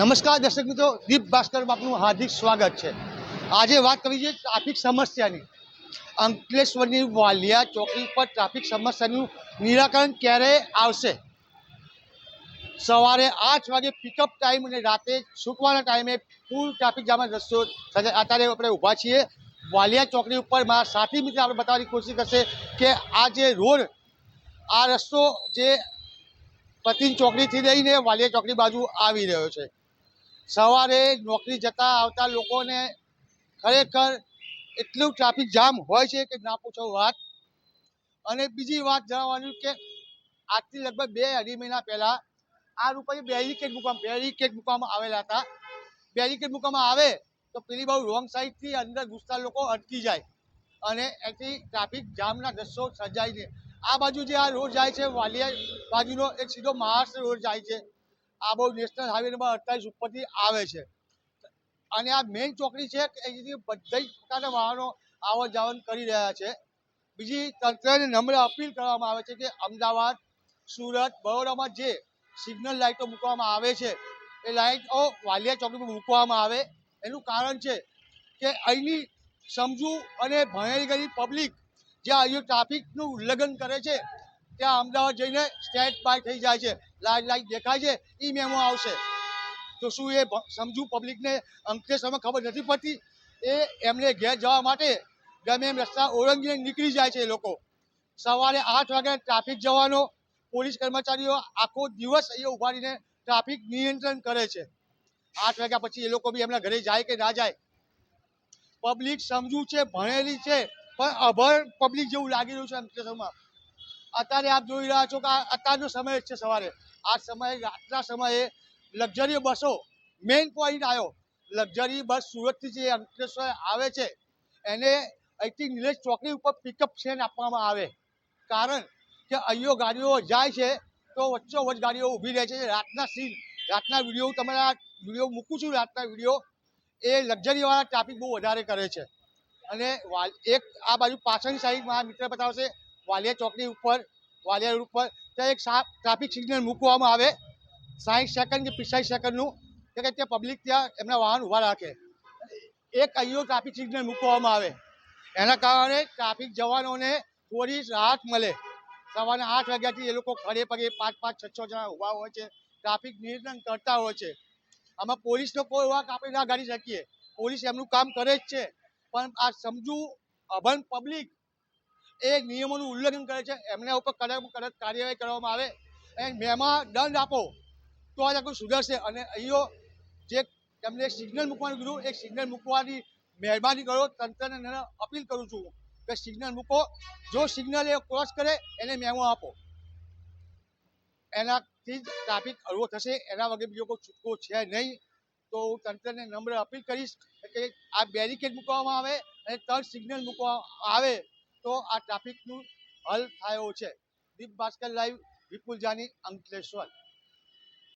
નમસ્કાર દર્શક મિત્રો, દીપ ભાસ્કર બાપનું હાર્દિક સ્વાગત છે. આજે વાત કરવી છે ટ્રાફિક સમસ્યાની. અંકલેશ્વરની વાલિયા ચોકડી પર ટ્રાફિક સમસ્યાનું નિરાકરણ ક્યારે આવશે? સવારે આઠ વાગે પિકઅપ ટાઈમ અને રાતે છૂટવાના ટાઈમે ફૂલ ટ્રાફિક જામમાં રસ્તો અત્યારે આપણે ઊભા છીએ વાલિયા ચોકડી ઉપર. મારા સાથી મિત્ર આપણે બતાવવાની કોશિશ કરશે કે આ જે રોડ, આ રસ્તો જે પતિન ચોકડીથી લઈને વાલિયા ચોકડી બાજુ આવી રહ્યો છે. સવારે નોકરી જતા આવતા લોકોને ખરેખર એટલું ટ્રાફિક જામ હોય છે કે ના પૂછો વાત. અને બીજી વાત જણાવવાનું કે આજથી લગભગ બે અઢી મહિના પહેલાં આ રૂપાઈ બેરિકેડ મૂકવા બેરિકેડ મૂકવામાં આવેલા હતા. બેરિકેડ મૂકવામાં આવે તો પેલી બહુ રોંગ સાઈડથી અંદર ઘૂસતા લોકો અટકી જાય અને એથી ટ્રાફિક જામના દ્રશ્યો સર્જાય છે. આ બાજુ જે આ રોડ જાય છે, વાલિયા બાજુનો એક સીધો મહારાષ્ટ્ર રોડ જાય છે. આ બહુ નેશનલ હાઈવે નંબર અડતાલીસ ઉપરથી આવે છે. અને આ મેઇન ચોકડી છે કે અહીંથી બધા જ પ્રકારના વાહનો આવન જાવન કરી રહ્યા છે. બીજી તંત્રને નમ્ર અપીલ કરવામાં આવે છે કે અમદાવાદ, સુરત, બરોડામાં જે સિગ્નલ લાઇટો મૂકવામાં આવે છે, એ લાઇટો વાલિયા ચોકડી પર મૂકવામાં આવે. એનું કારણ છે કે અહીંની સમજુ અને ભણેલી ગયેલી પબ્લિક જ્યાં અહીં ટ્રાફિકનું ઉલ્લંઘન કરે છે, ત્યાં અમદાવાદ જઈને સ્ટેટ બાય થઈ જાય છે. લાઈટ લાઈટ દેખાય છે એ મેમો આવશે. તો શું એ સમજુ પબ્લિકને અંકેશમાં ખબર નથી પડતી. એ એમને ઘેર જવા માટે ગમે એમ રસ્તા ઓળંગીને નીકળી જાય છે એ લોકો. સવારે આઠ વાગે ટ્રાફિક જવાનો, પોલીસ કર્મચારીઓ આખો દિવસ અહીંયા ઊભા ટ્રાફિક નિયંત્રણ કરે છે. આઠ વાગ્યા પછી એ લોકો બી એમના ઘરે જાય કે ના જાય? પબ્લિક સમજુ છે, ભણેલી છે, પણ અભણ પબ્લિક જેવું લાગી રહ્યું છે અંકલેશ્વરમાં. અત્યારે આપ જોઈ રહ્યા છો કે અત્યારનો સમય છે સવારે. આ સમયે, રાતના સમયે લક્ઝરી બસો મેઇન પોઈન્ટ આવ્યો. લક્ઝરી બસ સુરતથી જે અંકલેશ્વર આવે છે, એને અહીંથી નિલેશ ચોકડી ઉપર પિકઅપ સ્ટેન્ડ આપવામાં આવે. કારણ કે અહીંયો ગાડીઓ જાય છે તો વચ્ચોવચ્ચ ગાડીઓ ઊભી રહે છે. રાતના સીન રાતના વીડિયો તમારા વીડિયો મૂકું છું, રાતના વીડિયો, એ લક્ઝરીવાળા ટ્રાફિક બહુ વધારે કરે છે. અને એક આ બાજુ પાછળની સાઈડ મારા મિત્ર બતાવશે વાલિયા ચોકડી ઉપર, વાલિયા રોડ ઉપર ત્યાં એક ટ્રાફિક સિગ્નલ મૂકવામાં આવે. સાઠ સેકન્ડ કે પિસ્તાલીસ સેકન્ડનું કે ત્યાં પબ્લિક ત્યાં એમના વાહન ઊભા રાખે. એક અહીંયો ટ્રાફિક સિગ્નલ મૂકવામાં આવે. એના કારણે ટ્રાફિક જવાનોને થોડી રાહત મળે. સવારના આઠ વાગ્યાથી એ લોકો ખડે પગે પાંચ પાંચ, છ છ જણા ઊભા હોય છે. ટ્રાફિક નિયંત્રણ કરતા હોય છે. આમાં પોલીસનો કોઈ વાંક આપણે ના ગાડી શકીએ. પોલીસ એમનું કામ કરે જ છે. પણ આ સમજુ અભન પબ્લિક એ નિયમોનું ઉલ્લંઘન કરે છે. એમના ઉપર કડક કડક કાર્યવાહી કરવામાં આવે. અને મેમાં દંડ આપો તો આ આખું સુધરશે. અને અહીંયો જે તમને સિગ્નલ મૂકવાનું કીધું, એ સિગ્નલ મૂકવાની મહેરબાની કરો. તંત્રને અપીલ કરું છું કે સિગ્નલ મૂકો. જો સિગ્નલ એ ક્રોસ કરે, એને મેમો આપો. એનાથી જ ટ્રાફિક હળવો થશે. એના વગર બીજો કોઈ છૂટકો છે નહીં. તો હું તંત્રને નમ્ર અપીલ કરીશ કે આ બેરિકેડ મૂકવામાં આવે અને ત્રણ સિગ્નલ મૂકવામાં આવે. તો આ ટ્રાફિકનું હલ થયો છે. દીપ ભાસ્કર લાઈવ વિપુલ જાની અંકલેશ્વર.